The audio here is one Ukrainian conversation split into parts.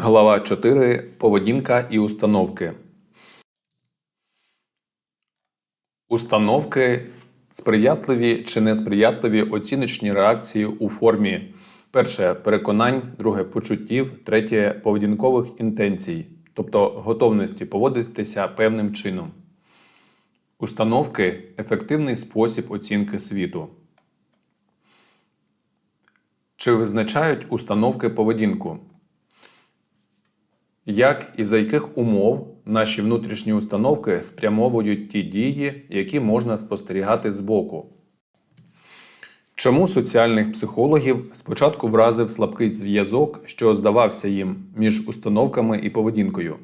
Глава 4. Поведінка і установки. Установки сприятливі чи несприятливі оціночні реакції у формі перше переконань, друге почуттів, третє поведінкових інтенцій, тобто готовності поводитися певним чином. Установки ефективний спосіб оцінки світу. Чи визначають установки поведінку? Як і за яких умов наші внутрішні установки спрямовують ті дії, які можна спостерігати збоку? Чому соціальних психологів спочатку вразив слабкий зв'язок, що здавався їм між установками і поведінкою?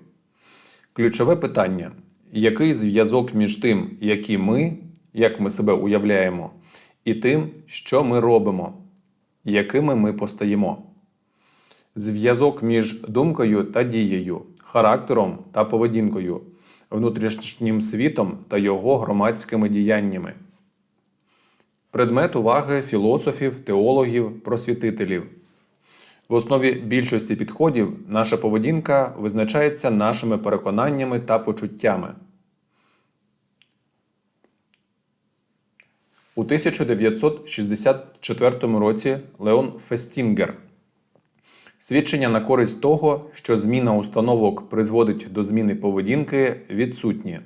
Ключове питання: який зв'язок між тим, які ми, як ми себе уявляємо, і тим, що ми робимо, якими ми постаємо? Зв'язок між думкою та дією, характером та поведінкою, внутрішнім світом та його громадськими діяннями. Предмет уваги філософів, теологів, просвітителів. В основі більшості підходів наша поведінка визначається нашими переконаннями та почуттями. У 1964 році Леон Фестінгер Свідчення на користь того, що зміна установок призводить до зміни поведінки, відсутні.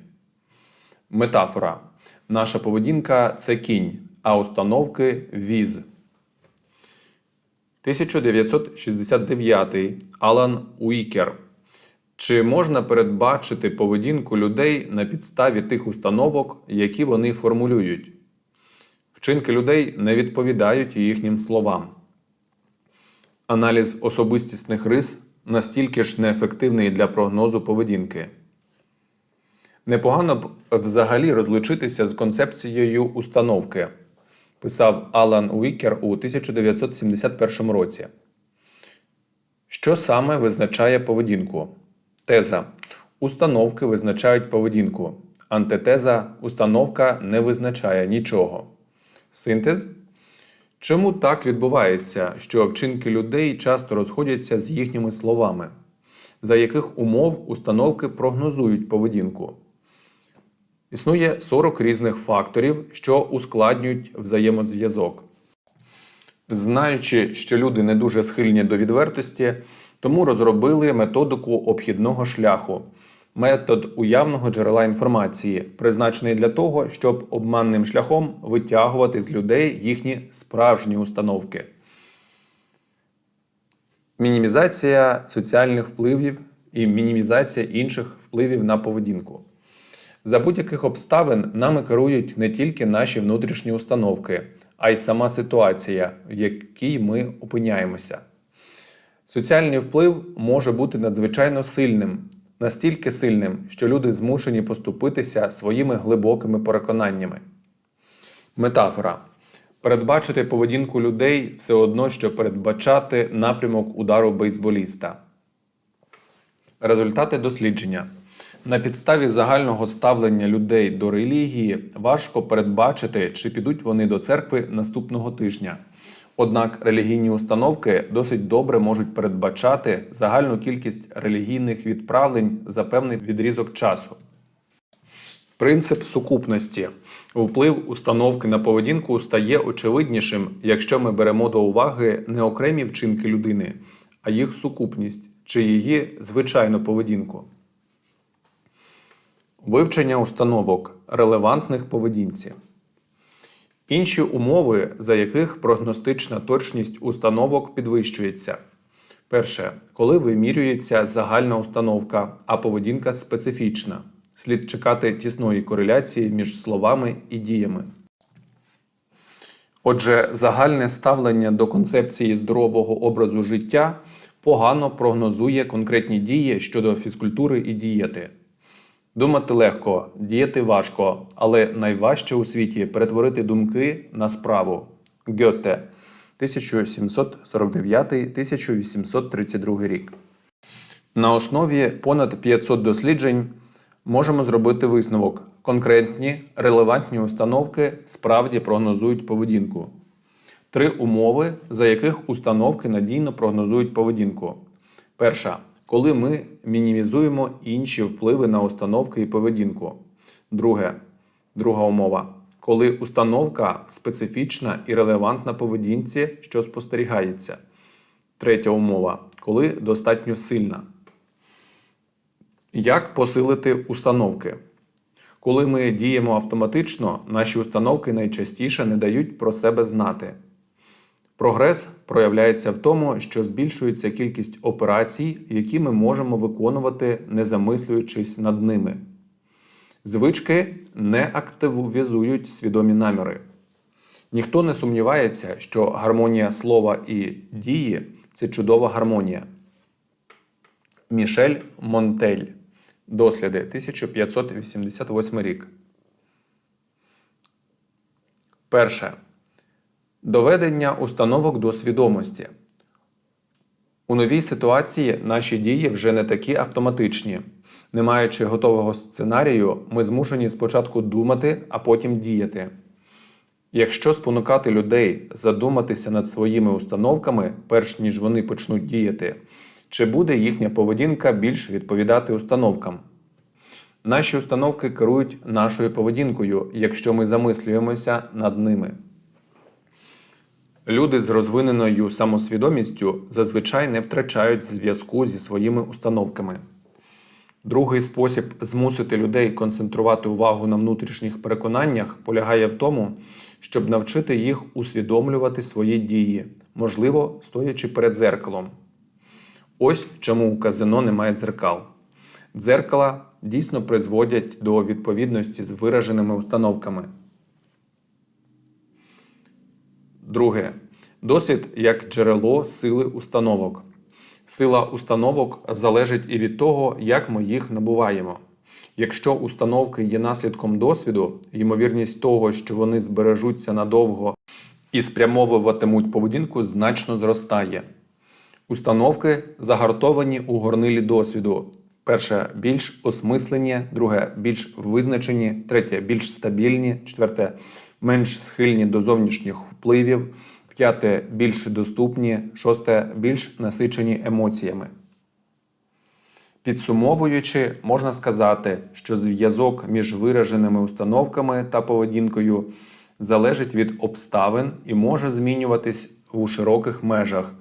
Метафора. Наша поведінка це кінь, а установки віз. 1969. Алан Уікер. Чи можна передбачити поведінку людей на підставі тих установок, які вони формулюють? Вчинки людей не відповідають їхнім словам. Аналіз особистісних рис настільки ж неефективний для прогнозу поведінки. Непогано б взагалі розлучитися з концепцією установки, писав Алан Уікер у 1971 році. Що саме визначає поведінку? Теза. Установки визначають поведінку. Антитеза установка не визначає нічого. Синтез. Чому так відбувається, що вчинки людей часто розходяться з їхніми словами? За яких умов установки прогнозують поведінку? Існує 40 різних факторів, що ускладнюють взаємозв'язок. Знаючи, що люди не дуже схильні до відвертості, тому розробили методику обхідного шляху, метод уявного джерела інформації, призначений для того, щоб обманним шляхом витягувати з людей їхні справжні установки. Мінімізація соціальних впливів і мінімізація інших впливів на поведінку. За будь-яких обставин нами керують не тільки наші внутрішні установки, а й сама ситуація, в якій ми опиняємося. Соціальний вплив може бути надзвичайно сильним, настільки сильним, що люди змушені поступитися своїми глибокими переконаннями. Метафора. Передбачити поведінку людей все одно, що передбачати напрямок удару бейсболіста. Результати дослідження. На підставі загального ставлення людей до релігії важко передбачити, чи підуть вони до церкви наступного тижня. Однак релігійні установки досить добре можуть передбачати загальну кількість релігійних відправлень за певний відрізок часу. Принцип сукупності. Вплив установки на поведінку стає очевиднішим, якщо ми беремо до уваги не окремі вчинки людини, а їх сукупність чи її звичайну поведінку. Вивчення установок релевантних поведінці. Інші умови, за яких прогностична точність установок підвищується. Перше, коли вимірюється загальна установка, а поведінка специфічна. Слід чекати тісної кореляції між словами і діями. Отже, загальне ставлення до концепції здорового образу життя погано прогнозує конкретні дії щодо фізкультури і дієти. Думати легко, діяти важко, але найважче у світі перетворити думки на справу. Гьоте 1749-1832 рік. На основі понад 500 досліджень можемо зробити висновок. Конкретні релевантні установки справді прогнозують поведінку. Три умови, за яких установки надійно прогнозують поведінку. Перша коли ми мінімізуємо інші впливи на установки і поведінку. Друге. Друга умова. Коли установка специфічна і релевантна поведінці, що спостерігається. Третя умова. Коли достатньо сильна. Як посилити установки? Коли ми діємо автоматично, наші установки найчастіше не дають про себе знати. Прогрес проявляється в тому, що збільшується кількість операцій, які ми можемо виконувати, не замислюючись над ними. Звички не активізують свідомі наміри. Ніхто не сумнівається, що гармонія слова і дії це чудова гармонія. Мішель Монтель. Досліди 1588 рік. Перше. Доведення установок до свідомості. У новій ситуації наші дії вже не такі автоматичні. Не маючи готового сценарію, ми змушені спочатку думати, а потім діяти. Якщо спонукати людей задуматися над своїми установками, перш ніж вони почнуть діяти, чи буде їхня поведінка більш відповідати установкам? Наші установки керують нашою поведінкою, якщо ми замислюємося над ними. Люди з розвиненою самосвідомістю зазвичай не втрачають зв'язку зі своїми установками. Другий спосіб змусити людей концентрувати увагу на внутрішніх переконаннях полягає в тому, щоб навчити їх усвідомлювати свої дії, можливо, стоячи перед дзеркалом. Ось чому у казино немає дзеркал. Дзеркала дійсно призводять до відповідності з вираженими установками. Друге. Досвід як джерело сили установок. Сила установок залежить і від того, як ми їх набуваємо. Якщо установки є наслідком досвіду, ймовірність того, що вони збережуться надовго і спрямовуватимуть поведінку, значно зростає. Установки загартовані у горнилі досвіду. Перше більш осмислені, друге більш визначені, третє більш стабільні, четверте менш схильні до зовнішніх впливів, п'яте більш доступні, шосте більш насичені емоціями. Підсумовуючи, можна сказати, що зв'язок між вираженими установками та поведінкою залежить від обставин і може змінюватись у широких межах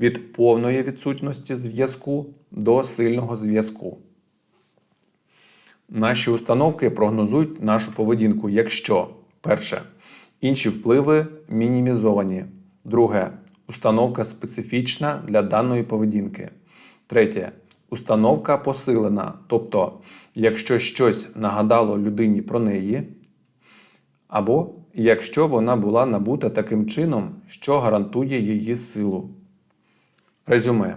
від повної відсутності зв'язку до сильного зв'язку. Наші установки прогнозують нашу поведінку, якщо перше. Інші впливи мінімізовані. Друге. Установка специфічна для даної поведінки. Третє. Установка посилена. Тобто, якщо щось нагадало людині про неї, або якщо вона була набута таким чином, що гарантує її силу. Резюме.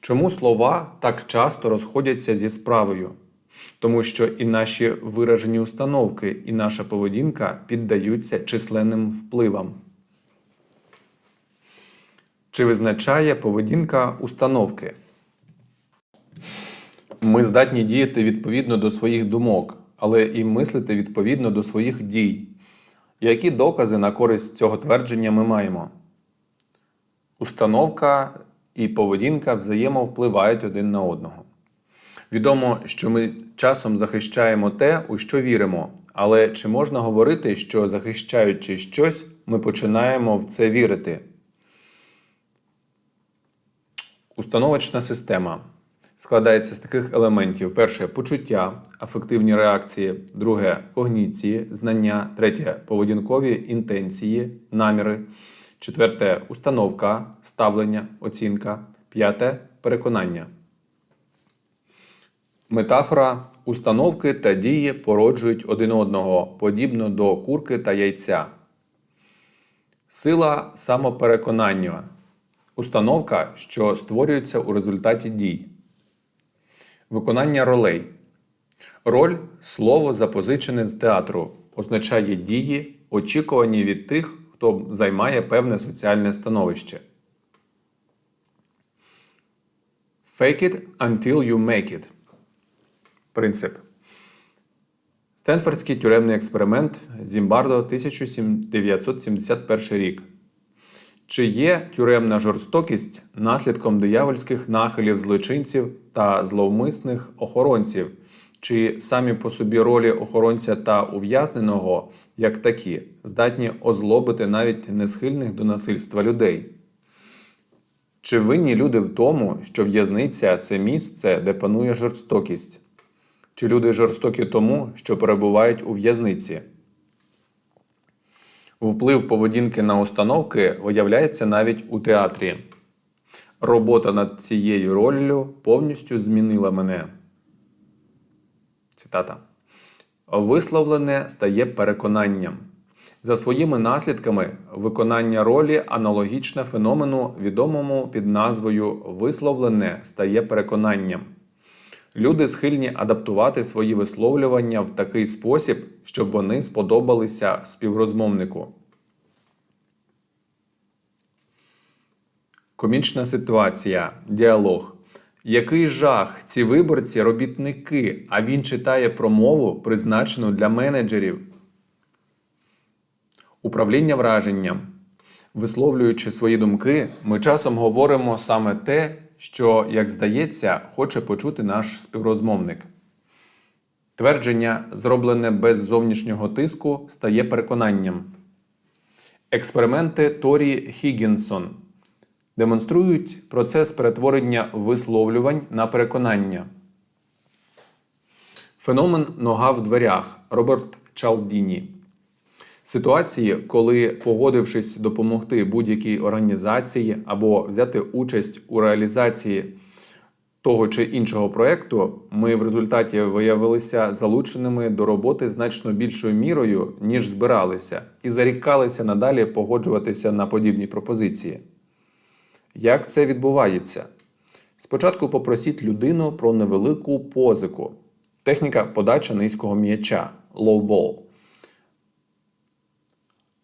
Чому слова так часто розходяться зі справою? Тому що і наші виражені установки, і наша поведінка піддаються численним впливам. Чи визначає поведінка установки? Ми здатні діяти відповідно до своїх думок, але і мислити відповідно до своїх дій. Які докази на користь цього твердження ми маємо? Установка і поведінка взаємовпливають один на одного. Відомо, що ми часом захищаємо те, у що віримо, але чи можна говорити, що захищаючи щось, ми починаємо в це вірити? Установочна система складається з таких елементів: перше почуття, афективні реакції, друге когніції, знання, третє поведінкові інтенції, наміри, четверте установка, ставлення, оцінка, п'яте переконання. Метафора установки та дії породжують один одного, подібно до курки та яйця. Сила самопереконання. Установка, що створюється у результаті дій. Виконання ролей. Роль слово запозичене з театру, означає дії, очікувані від тих, хто займає певне соціальне становище. Fake it until you make it. Принцип. Стенфордський тюремний експеримент Зімбардо 1971 рік. Чи є тюремна жорстокість наслідком диявольських нахилів злочинців та зловмисних охоронців? Чи самі по собі ролі охоронця та ув'язненого, як такі, здатні озлобити навіть несхильних до насильства людей? Чи винні люди в тому, що в'язниця це місце, де панує жорстокість? Чи люди жорстокі тому, що перебувають у в'язниці? Вплив поведінки на установки виявляється навіть у театрі. Робота над цією роллю повністю змінила мене. Цитата. Висловлене стає переконанням. За своїми наслідками виконання ролі аналогічне феномену, відомому під назвою висловлене стає переконанням. Люди схильні адаптувати свої висловлювання в такий спосіб, щоб вони сподобалися співрозмовнику. Комічна ситуація. Діалог. Який жах ці виборці робітники, а він читає промову, призначену для менеджерів. Управління враженням. Висловлюючи свої думки, ми часом говоримо саме те, що, як здається, хоче почути наш співрозмовник. Твердження, зроблене без зовнішнього тиску, стає переконанням. Експерименти Торі Хіггінсон демонструють процес перетворення висловлювань на переконання. Феномен нога в дверях Роберт Чалдіні. Ситуації, коли, погодившись допомогти будь-якій організації або взяти участь у реалізації того чи іншого проєкту, ми в результаті виявилися залученими до роботи значно більшою мірою, ніж збиралися, і зарікалися надалі погоджуватися на подібні пропозиції. Як це відбувається? Спочатку попросіть людину про невелику позику. Техніка подача низького м'яча лоу-бол.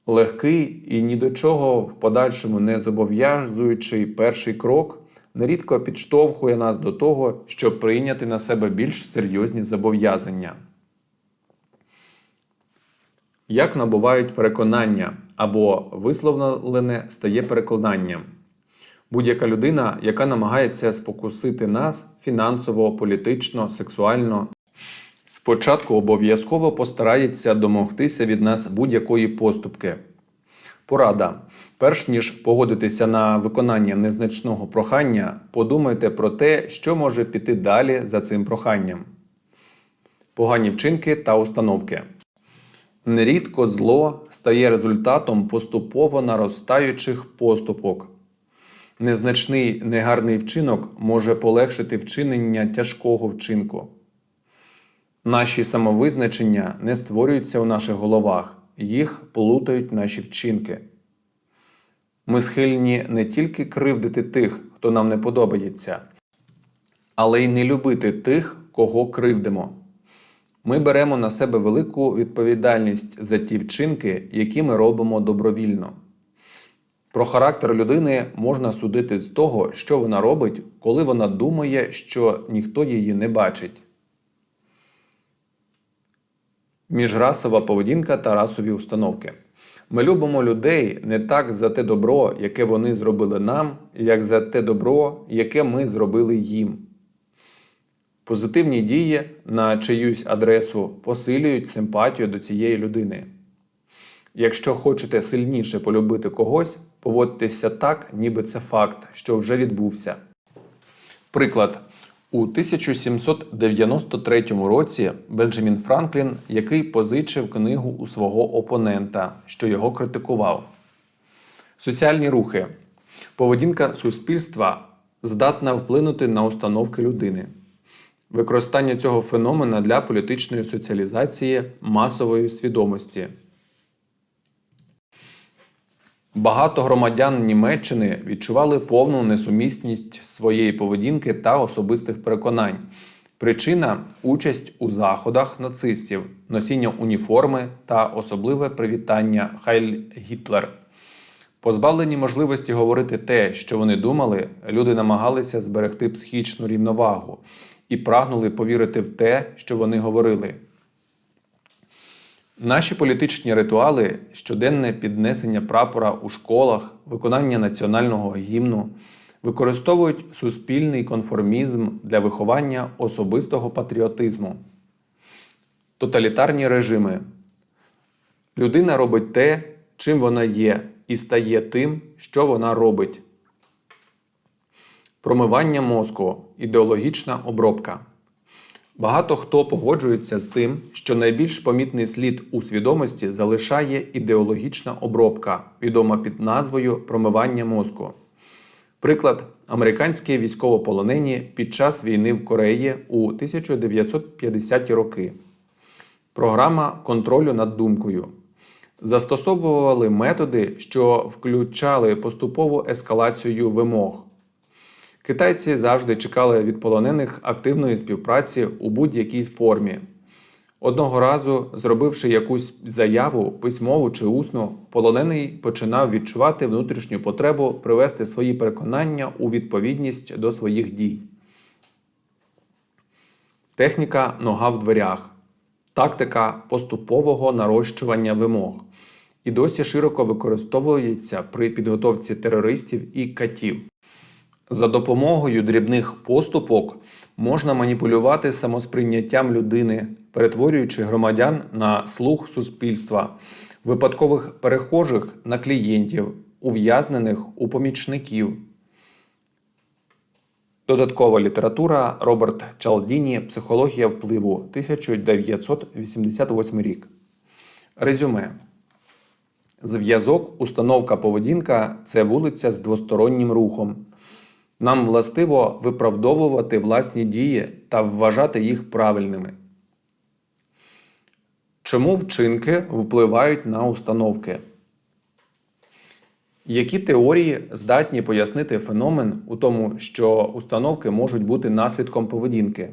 Легкий і ні до чого в подальшому не зобов'язуючий перший крок нерідко підштовхує нас до того, щоб прийняти на себе більш серйозні зобов'язання. Як набувають переконання або висловлене стає переконанням? Будь-яка людина, яка намагається спокусити нас фінансово, політично, сексуально, спочатку обов'язково постарається домогтися від нас будь-якої поступки. Порада. Перш ніж погодитися на виконання незначного прохання, подумайте про те, що може піти далі за цим проханням. Погані вчинки та установки. Нерідко зло стає результатом поступово наростаючих поступок. Незначний негарний вчинок може полегшити вчинення тяжкого вчинку. Наші самовизначення не створюються у наших головах, їх плутають наші вчинки. Ми схильні не тільки кривдити тих, хто нам не подобається, але й не любити тих, кого кривдимо. Ми беремо на себе велику відповідальність за ті вчинки, які ми робимо добровільно. Про характер людини можна судити з того, що вона робить, коли вона думає, що ніхто її не бачить. Міжрасова поведінка та расові установки. Ми любимо людей не так за те добро, яке вони зробили нам, як за те добро, яке ми зробили їм. Позитивні дії на чиюсь адресу посилюють симпатію до цієї людини. Якщо хочете сильніше полюбити когось, поводьтеся так, ніби це факт, що вже відбувся. Приклад. У 1793 році Бенджамін Франклін, який позичив книгу у свого опонента, що його критикував. Соціальні рухи. Поведінка суспільства здатна вплинути на установки людини. Використання цього феномена для політичної соціалізації масової свідомості. Багато громадян Німеччини відчували повну несумісність своєї поведінки та особистих переконань. Причина участь у заходах нацистів, носіння уніформи та особливе привітання Хайль Гітлер. Позбавлені можливості говорити те, що вони думали, люди намагалися зберегти психічну рівновагу і прагнули повірити в те, що вони говорили. Наші політичні ритуали, щоденне піднесення прапора у школах, виконання національного гімну використовують суспільний конформізм для виховання особистого патріотизму. Тоталітарні режими. Людина робить те, чим вона є, і стає тим, що вона робить. Промивання мозку, ідеологічна обробка. Багато хто погоджується з тим, що найбільш помітний слід у свідомості залишає ідеологічна обробка, відома під назвою промивання мозку. Приклад американські військовополонені під час війни в Кореї у 1950-ті роки. Програма контролю над думкою. Застосовували методи, що включали поступову ескалацію вимог. Китайці завжди чекали від полонених активної співпраці у будь-якій формі. Одного разу, зробивши якусь заяву, письмову чи усну, полонений починав відчувати внутрішню потребу привести свої переконання у відповідність до своїх дій. Техніка нога в дверях. Тактика поступового нарощування вимог. І досі широко використовується при підготовці терористів і катів. За допомогою дрібних поступок можна маніпулювати самосприйняттям людини, перетворюючи громадян на слух суспільства, випадкових перехожих на клієнтів, ув'язнених у помічників. Додаткова література Роберт Чалдіні Психологія впливу 1988 рік. Резюме. Зв'язок, установка поведінка це вулиця з двостороннім рухом. Нам властиво виправдовувати власні дії та вважати їх правильними. Чому вчинки впливають на установки? Які теорії здатні пояснити феномен у тому, що установки можуть бути наслідком поведінки?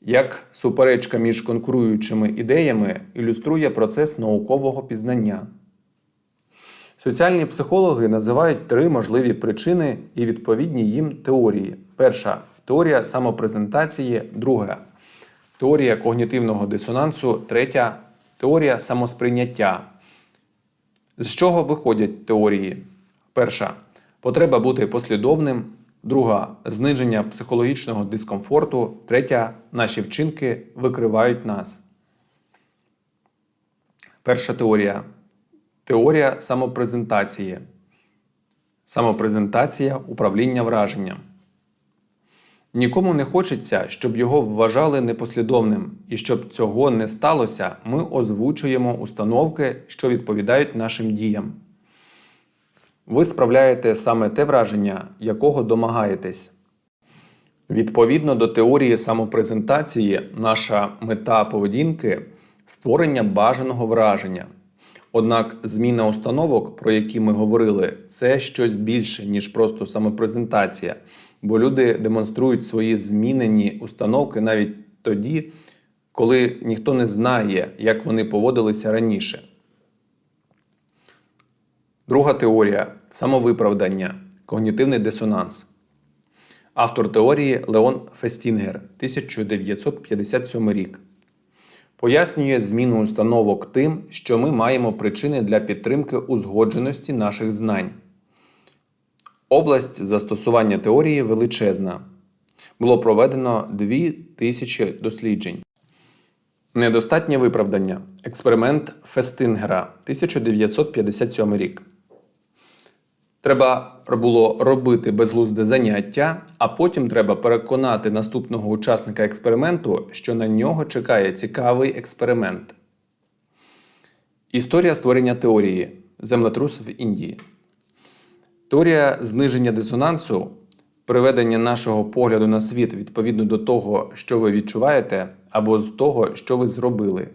Як суперечка між конкуруючими ідеями ілюструє процес наукового пізнання? Соціальні психологи називають три можливі причини і відповідні їм теорії. Перша теорія самопрезентації, друга теорія когнітивного дисонансу, третя теорія самосприйняття. З чого виходять теорії? Перша потреба бути послідовним, друга зниження психологічного дискомфорту, третя наші вчинки викривають нас. Перша теорія. Теорія самопрезентації. Самопрезентація управління враженням. Нікому не хочеться, щоб його вважали непослідовним, і щоб цього не сталося, ми озвучуємо установки, що відповідають нашим діям. Ви справляєте саме те враження, якого домагаєтесь. Відповідно до теорії самопрезентації, наша мета поведінки створення бажаного враження. Однак зміна установок, про які ми говорили, це щось більше, ніж просто самопрезентація, бо люди демонструють свої змінені установки навіть тоді, коли ніхто не знає, як вони поводилися раніше. Друга теорія самовиправдання, когнітивний дисонанс. Автор теорії Леон Фестінгер, 1957 рік пояснює зміну установок тим, що ми маємо причини для підтримки узгодженості наших знань. Область застосування теорії величезна. Було проведено 2000 досліджень. Недостатнє виправдання. Експеримент Фестингера 1957 рік. Треба було робити безглузде заняття, а потім треба переконати наступного учасника експерименту, що на нього чекає цікавий експеримент. Історія створення теорії. Землетрус в Індії. Теорія зниження дисонансу, приведення нашого погляду на світ відповідно до того, що ви відчуваєте, або з того, що ви зробили.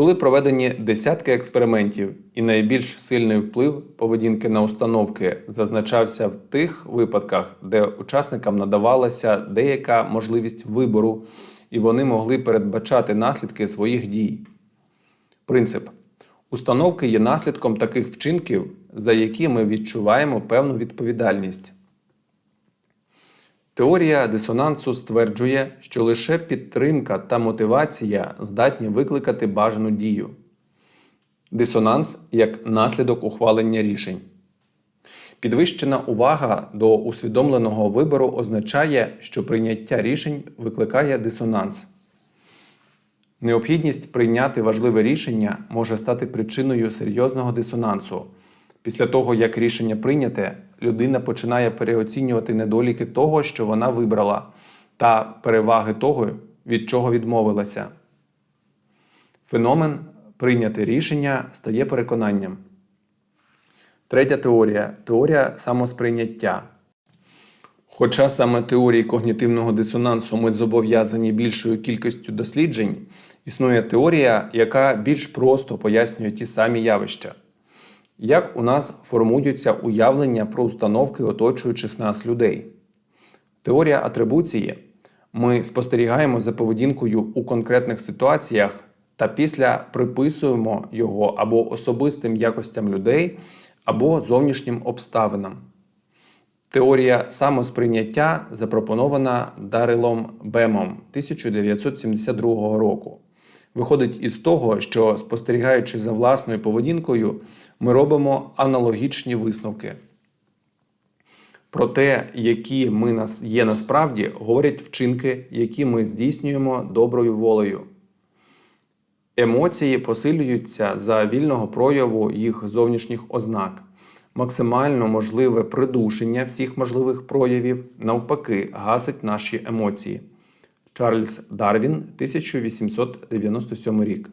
Були проведені десятки експериментів, і найбільш сильний вплив поведінки на установки зазначався в тих випадках, де учасникам надавалася деяка можливість вибору, і вони могли передбачати наслідки своїх дій. Принцип установки є наслідком таких вчинків, за які ми відчуваємо певну відповідальність. Теорія дисонансу стверджує, що лише підтримка та мотивація здатні викликати бажану дію. Дисонанс як наслідок ухвалення рішень. Підвищена увага до усвідомленого вибору означає, що прийняття рішень викликає дисонанс. Необхідність прийняти важливе рішення може стати причиною серйозного дисонансу. Після того, як рішення прийняте, людина починає переоцінювати недоліки того, що вона вибрала, та переваги того, від чого відмовилася. Феномен прийняте рішення стає переконанням. Третя теорія теорія самосприйняття. Хоча саме теорії когнітивного дисонансу ми зобов'язані більшою кількістю досліджень, існує теорія, яка більш просто пояснює ті самі явища. Як у нас формуються уявлення про установки оточуючих нас людей? Теорія атрибуції. Ми спостерігаємо за поведінкою у конкретних ситуаціях та після приписуємо його або особистим якостям людей, або зовнішнім обставинам. Теорія самосприйняття запропонована Дарилом Бемом 1972 року. Виходить із того, що спостерігаючи за власною поведінкою, ми робимо аналогічні висновки. Про те, які ми нас є насправді, говорять вчинки, які ми здійснюємо доброю волею. Емоції посилюються за вільного прояву їх зовнішніх ознак. Максимально можливе придушення всіх можливих проявів навпаки гасить наші емоції. Чарльз Дарвін, 1897 рік.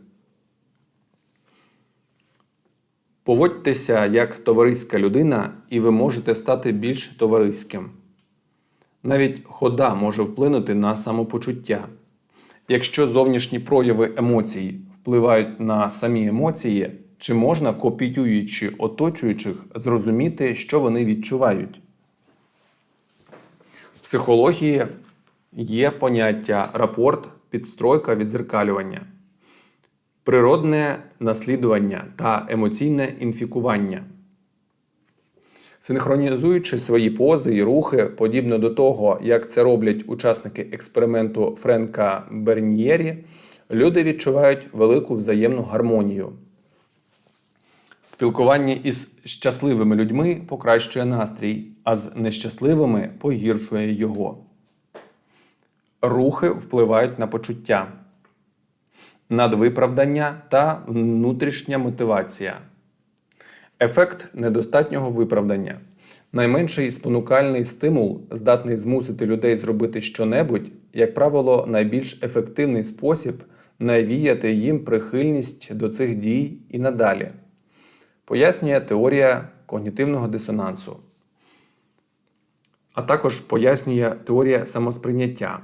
Поводьтеся як товариська людина, і ви можете стати більш товариським. Навіть хода може вплинути на самопочуття. Якщо зовнішні прояви емоцій впливають на самі емоції, чи можна, копіюючи оточуючих, зрозуміти, що вони відчувають? В психології є поняття рапорт, підстройка, відзеркалювання, природне наслідування та емоційне інфікування. Синхронізуючи свої пози і рухи, подібно до того, як це роблять учасники експерименту Френка Бернієрі, люди відчувають велику взаємну гармонію. Спілкування із щасливими людьми покращує настрій, а з нещасливими погіршує його. Рухи впливають на почуття, надвиправдання та внутрішня мотивація. Ефект недостатнього виправдання. Найменший спонукальний стимул, здатний змусити людей зробити щонебудь, як правило, найбільш ефективний спосіб навіяти їм прихильність до цих дій і надалі. Пояснює теорія когнітивного дисонансу. А також пояснює теорія самосприйняття.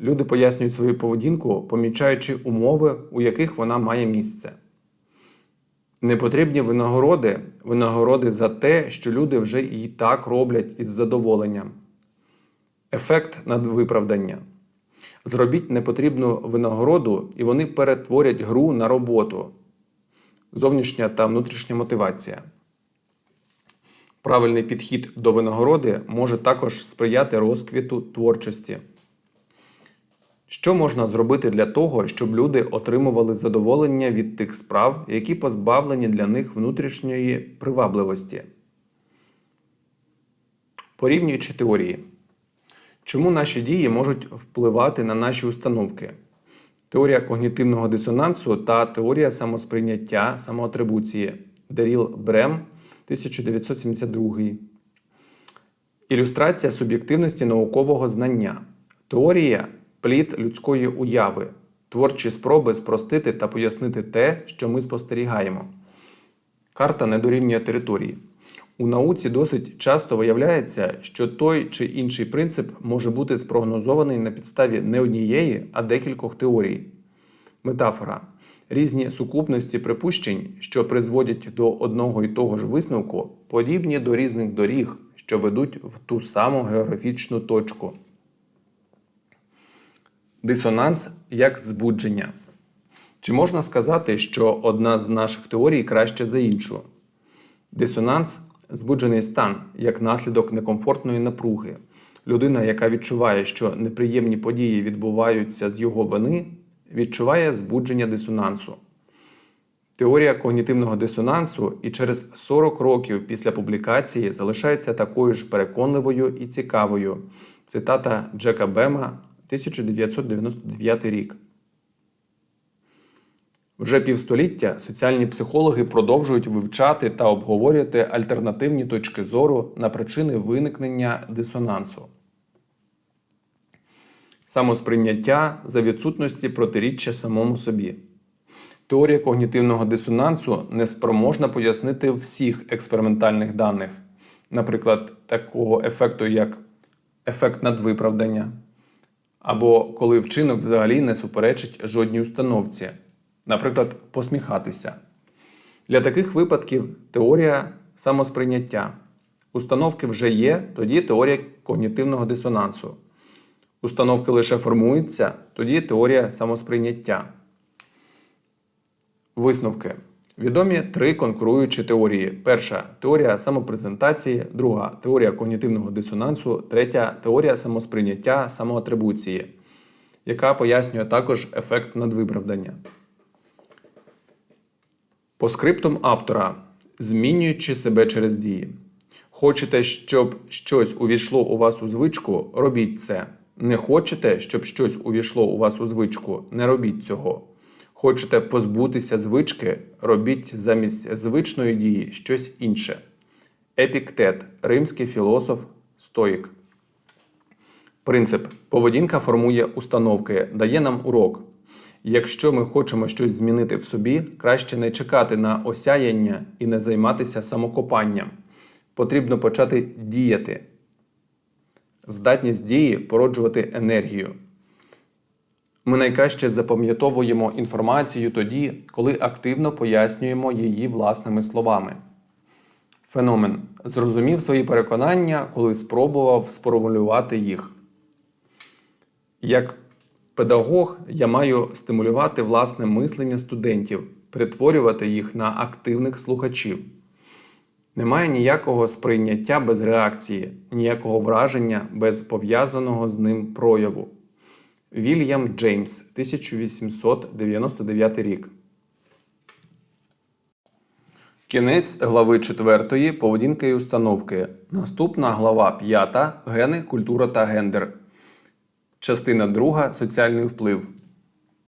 Люди пояснюють свою поведінку, помічаючи умови, у яких вона має місце. Непотрібні винагороди винагороди за те, що люди вже і так роблять із задоволенням. Ефект надвиправдання. Зробіть непотрібну винагороду, і вони перетворять гру на роботу. Зовнішня та внутрішня мотивація. Правильний підхід до винагороди може також сприяти розквіту творчості. Що можна зробити для того, щоб люди отримували задоволення від тих справ, які позбавлені для них внутрішньої привабливості? Порівнюючи теорії. Чому наші дії можуть впливати на наші установки? Теорія когнітивного дисонансу та теорія самосприйняття самоатрибуції Деріл Брем 1972. Ілюстрація суб'єктивності наукового знання. Теорія плід людської уяви, творчі спроби спростити та пояснити те, що ми спостерігаємо. Карта не дорівнює території. У науці досить часто виявляється, що той чи інший принцип може бути спрогнозований на підставі не однієї, а декількох теорій. Метафора. Різні сукупності припущень, що призводять до одного і того ж висновку, подібні до різних доріг, що ведуть в ту саму географічну точку. Дисонанс як збудження. Чи можна сказати, що одна з наших теорій краще за іншу? Дисонанс збуджений стан як наслідок некомфортної напруги. Людина, яка відчуває, що неприємні події відбуваються з його вини, відчуває збудження дисонансу. Теорія когнітивного дисонансу і через 40 років після публікації залишається такою ж переконливою і цікавою. Цитата Джека Бема, 1999 рік. Вже півстоліття соціальні психологи продовжують вивчати та обговорювати альтернативні точки зору на причини виникнення дисонансу. Самосприйняття за відсутності протиріччя самому собі. Теорія когнітивного дисонансу не спроможна пояснити всіх експериментальних даних, наприклад, такого ефекту, як ефект надвиправдання, або коли вчинок взагалі не суперечить жодній установці, наприклад, посміхатися. Для таких випадків теорія самосприйняття. Установки вже є, тоді теорія когнітивного дисонансу. Установки лише формуються, тоді теорія самосприйняття. Висновки. Відомі три конкуруючі теорії: перша теорія самопрезентації, друга теорія когнітивного дисонансу, третя теорія самосприйняття самоатрибуції, яка пояснює також ефект надвиправдання. По скриптум автора, змінюючи себе через дії. Хочете, щоб щось увійшло у вас у звичку, робіть це. Не хочете, щоб щось увійшло у вас у звичку, не робіть цього. Хочете позбутися звички, робіть замість звичної дії щось інше. Епіктет, римський філософ, стоїк. Принцип поведінка формує установки, дає нам урок. Якщо ми хочемо щось змінити в собі, краще не чекати на осяяння і не займатися самокопанням. Потрібно почати діяти. Здатність дії породжувати енергію. Ми найкраще запам'ятовуємо інформацію тоді, коли активно пояснюємо її власними словами. Феномен зрозумів свої переконання, коли спробував сформулювати їх. Як педагог я маю стимулювати власне мислення студентів, перетворювати їх на активних слухачів. Немає ніякого сприйняття без реакції, ніякого враження без пов'язаного з ним прояву. Вільям Джеймс, 1899 рік. Кінець глави 4 поведінка і установки. Наступна глава 5 Гени, культура та гендер. Частина 2 Соціальний вплив.